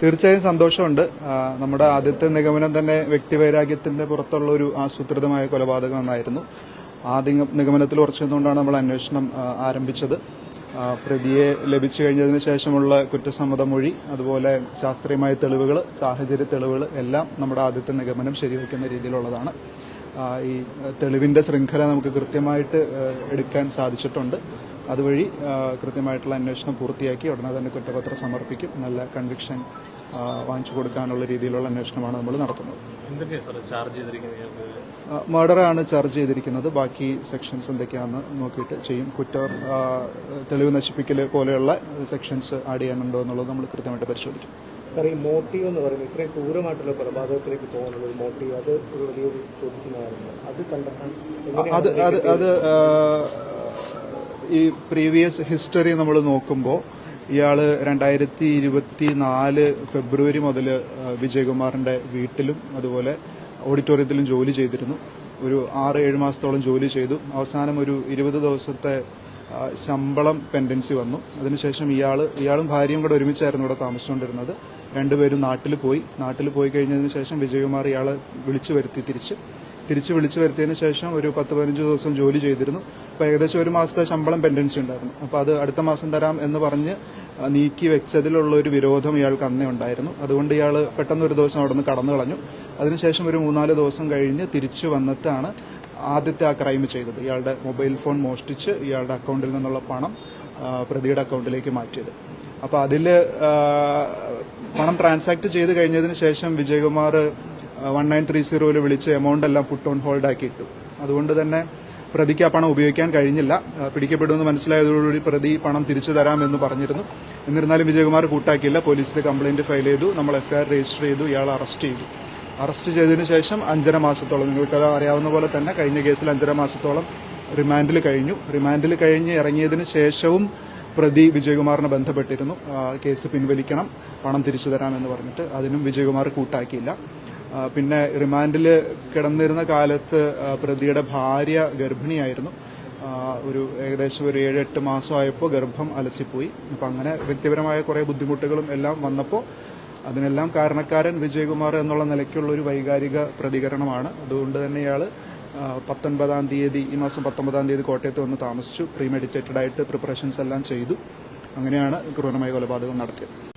തീർച്ചയായും സന്തോഷമുണ്ട്. നമ്മുടെ ആദ്യത്തെ നിഗമനം തന്നെ വ്യക്തിവൈരാഗ്യത്തിന്റെ പുറത്തുള്ള ഒരു ആസൂത്രിതമായ കൊലപാതകം എന്നായിരുന്നു. ആ നിഗമനത്തിൽ ഉറച്ചുകൊണ്ടാണ് നമ്മൾ അന്വേഷണം ആരംഭിച്ചത്. പ്രതിയെ ലഭിച്ചു കഴിഞ്ഞതിന് ശേഷമുള്ള കുറ്റസമ്മത മൊഴി അതുപോലെ ശാസ്ത്രീയമായ തെളിവുകൾ സാഹചര്യ തെളിവുകൾ എല്ലാം നമ്മുടെ ആദ്യത്തെ നിഗമനം ശരിവയ്ക്കുന്ന രീതിയിലുള്ളതാണ്. ഈ തെളിവിന്റെ ശൃംഖല നമുക്ക് കൃത്യമായിട്ട് എടുക്കാൻ സാധിച്ചിട്ടുണ്ട്. അതുവഴി കൃത്യമായിട്ടുള്ള അന്വേഷണം പൂർത്തിയാക്കി ഉടനെ തന്നെ കുറ്റപത്രം സമർപ്പിക്കും. നല്ല കൺവിക്ഷൻ വാങ്ങിച്ചു കൊടുക്കാനുള്ള രീതിയിലുള്ള അന്വേഷണമാണ് നമ്മൾ നടത്തുന്നത്. മർഡറാണ് ചാർജ് ചെയ്തിരിക്കുന്നത്. ബാക്കി സെക്ഷൻസ് എന്തൊക്കെയാണെന്ന് നോക്കിയിട്ട് ചെയ്യും. കുറ്റ തെളിവ് നശിപ്പിക്കൽ പോലെയുള്ള സെക്ഷൻസ് ആഡ് ചെയ്യാനുണ്ടോ എന്നുള്ളത് നമ്മൾ കൃത്യമായിട്ട് പരിശോധിക്കും. സാർ ഈ മോട്ടീവ് എന്ന് പറയുന്നത് ഇത്രയും ക്രൂരമായിട്ടുള്ള കൊലപാതകത്തിലേക്ക് പോകാനുള്ള ഒരു മോട്ടീവ് അത് ഒരു വലിയൊരു ചോദ്യചിഹ്നമായിരുന്നു. അത് കണ്ടെത്താൻ അത് അത് അത് ഈ പ്രീവിയസ് ഹിസ്റ്ററി നമ്മൾ നോക്കുമ്പോൾ ഇയാൾ രണ്ടായിരത്തി ഇരുപത്തി നാല് ഫെബ്രുവരി മുതൽ വിജയകുമാറിന്റെ വീട്ടിലും അതുപോലെ ഓഡിറ്റോറിയത്തിലും ജോലി ചെയ്തിരുന്നു. ഒരു ആറ് ഏഴ് മാസത്തോളം ജോലി ചെയ്തു. അവസാനം ഒരു ഇരുപത് ദിവസത്തെ ശമ്പളം പെൻഡൻസി വന്നു. അതിനുശേഷം ഇയാൾ ഇയാളും ഭാര്യയും കൂടെ ഒരുമിച്ചായിരുന്നു ഇവിടെ താമസിച്ചുകൊണ്ടിരുന്നത്. രണ്ടുപേരും നാട്ടിൽ പോയി. നാട്ടിൽ പോയി കഴിഞ്ഞതിന് ശേഷം വിജയകുമാർ ഇയാളെ വിളിച്ചു വരുത്തി തിരിച്ച്. തിരിച്ച് വിളിച്ചു വരുത്തിയതിന് ശേഷം ഒരു പത്ത് പതിനഞ്ച് ദിവസം ജോലി ചെയ്തിരുന്നു. അപ്പോൾ ഏകദേശം ഒരു മാസത്തെ ശമ്പളം പെൻഡൻസി ഉണ്ടായിരുന്നു. അപ്പോൾ അത് അടുത്ത മാസം തരാം എന്ന് പറഞ്ഞ് നീക്കി വെച്ചതിലുള്ള ഒരു വിരോധം ഇയാൾക്ക് അന്നേ ഉണ്ടായിരുന്നു. അതുകൊണ്ട് ഇയാൾ പെട്ടെന്ന് ഒരു ദിവസം അവിടെ നിന്ന് കടന്നു കളഞ്ഞു. അതിനുശേഷം ഒരു മൂന്നാൽ ദിവസം കഴിഞ്ഞ് തിരിച്ചു വന്നിട്ടാണ് ആദ്യത്തെ ആ ക്രൈം ചെയ്തത്. ഇയാളുടെ മൊബൈൽ ഫോൺ മോഷ്ടിച്ച് ഇയാളുടെ അക്കൗണ്ടിൽ നിന്നുള്ള പണം പ്രതിയുടെ അക്കൗണ്ടിലേക്ക് മാറ്റിയത്. അപ്പോൾ അതിൽ പണം ട്രാൻസാക്ട് ചെയ്ത് കഴിഞ്ഞതിന് ശേഷം വിജയകുമാർ വൺ നയൻ ത്രീ സീറോയിൽ വിളിച്ച് എമൗണ്ട് എല്ലാം പുട്ട് ഓൺ ഹോൾഡ് ആക്കി ഇട്ടു അതുകൊണ്ട് തന്നെ പ്രതിക്ക് ആ പണം ഉപയോഗിക്കാൻ കഴിഞ്ഞില്ല. പിടിക്കപ്പെടുമെന്ന് മനസ്സിലായതോടുകൂടി പ്രതി പണം തിരിച്ചു തരാമെന്ന് പറഞ്ഞിരുന്നു. എന്നിരുന്നാലും വിജയകുമാർ കൂട്ടാക്കിയില്ല. പോലീസിൽ കംപ്ലൈന്റ് ഫയൽ ചെയ്തു. നമ്മൾ എഫ്ഐആർ രജിസ്റ്റർ ചെയ്തു. ഇയാൾ അറസ്റ്റ് ചെയ്തു. അറസ്റ്റ് ചെയ്തതിനു ശേഷം അഞ്ചര മാസത്തോളം നിങ്ങൾക്ക് അറിയാവുന്ന പോലെ തന്നെ കഴിഞ്ഞ കേസിൽ അഞ്ചര മാസത്തോളം റിമാൻഡിൽ കഴിഞ്ഞു. റിമാൻഡിൽ കഴിഞ്ഞ് ഇറങ്ങിയതിന് ശേഷവും പ്രതി വിജയകുമാറിനെ ബന്ധപ്പെട്ടിരുന്നു. കേസ് പിൻവലിക്കണം. പണം തിരിച്ചു തരാമെന്ന് പറഞ്ഞിട്ട് അതിനും വിജയകുമാർ കൂട്ടാക്കിയില്ല. പിന്നെ റിമാൻഡിൽ കിടന്നിരുന്ന കാലത്ത് പ്രതിയുടെ ഭാര്യ ഗർഭിണിയായിരുന്നു. ഒരു ഏകദേശം ഒരു ഏഴ് എട്ട് മാസമായപ്പോൾ ഗർഭം അലസിപ്പോയി. അപ്പം അങ്ങനെ വ്യക്തിപരമായ കുറേ ബുദ്ധിമുട്ടുകളും എല്ലാം വന്നപ്പോൾ അതിനെല്ലാം കാരണക്കാരൻ വിജയകുമാർ എന്നുള്ള നിലയ്ക്കുള്ള ഒരു വൈകാരിക പ്രതികരണമാണ്. അതുകൊണ്ട് തന്നെ ഇയാൾ പത്തൊൻപതാം തീയതി ഈ മാസം പത്തൊമ്പതാം തീയതി കോട്ടയത്ത് വന്ന് താമസിച്ചു. പ്രീമെഡിറ്റേറ്റഡ് ആയിട്ട് പ്രിപ്പറേഷൻസ് എല്ലാം ചെയ്തു. അങ്ങനെയാണ് ക്രൂരമായ കൊലപാതകം നടത്തിയത്.